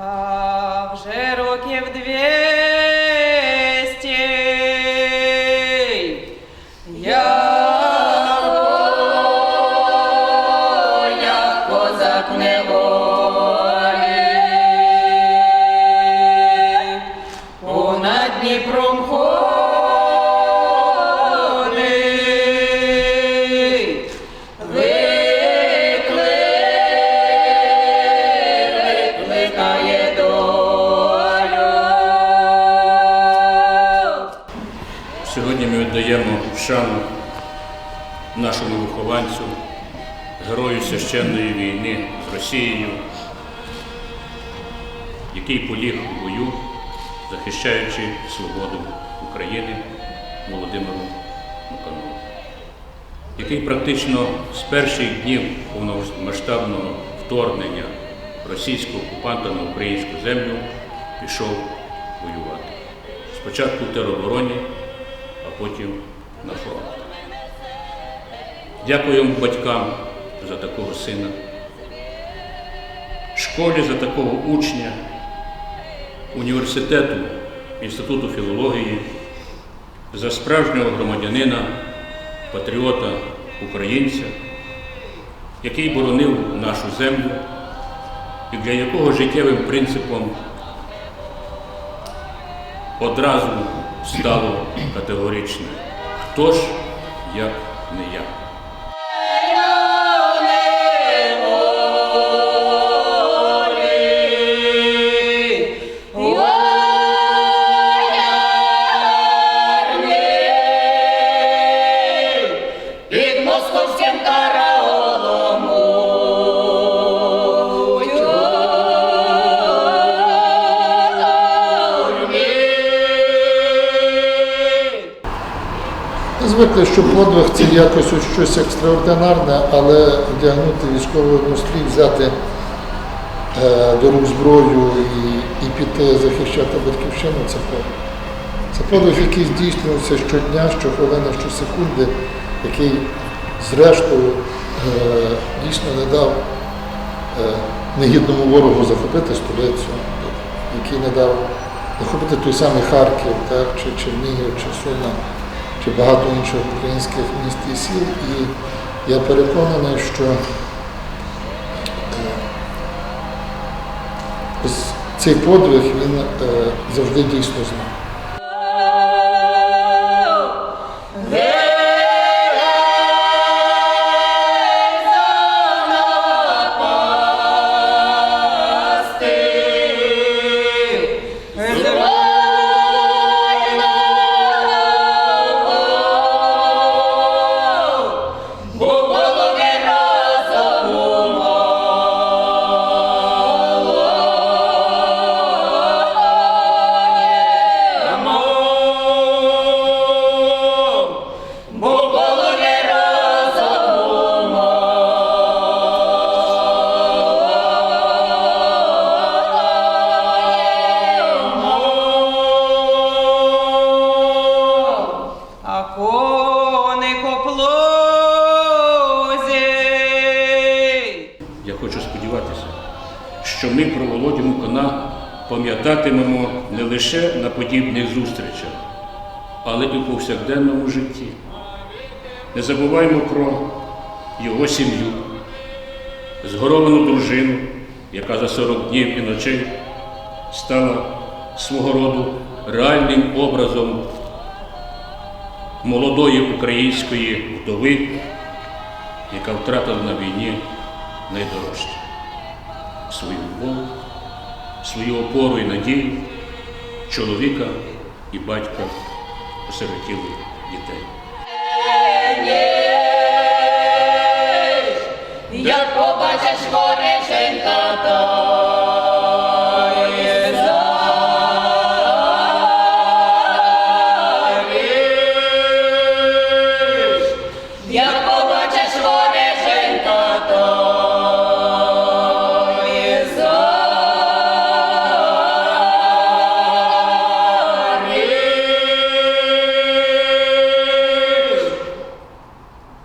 А вже років двісті. Я як козак понад Дніпром ходить, віддаємо шану нашому вихованцю, герою священної війни з Росією, який поліг у бою, захищаючи свободу України Володимиру Маканову, який практично з перших днів повномасштабного вторгнення російського окупанта на українську землю пішов воювати. Спочатку в теробороні, а потім на. Дякуємо батькам за такого сина, школі за такого учня, університету, Інституту філології, за справжнього громадянина, патріота, українця, який боронив нашу землю і для якого життєвим принципом одразу стало категоричне. Хто ж, як не я? Звикли, що подвиг це якось ось щось екстраординарне, але вдягнути військовий однострій, взяти е, до рук зброю і, і піти захищати батьківщину це подвиг. Це подвиг, який здійснюється щодня, щохвилини, щосекунди, який зрештою е, дійсно не дав е, негідному ворогу захопити столицю, який не дав захопити той самий Харків, так, чи Чернігів, чи Сума, чи багато інших українських міст і сіл. І я переконаний, що е, цей подвиг він е, завжди дійсно з нами. Що ми про Володю Мукана пам'ятатимемо не лише на подібних зустрічах, але і в повсякденному житті. Не забуваємо про його сім'ю, згоровану дружину, яка за 40 днів і ночей стала свого роду реальним образом молодої української вдови, яка втратила на війні найдорожче свою любов, свою опору і надію, чоловіка і батька осиротілих дітей. Як побачиш гореченька, то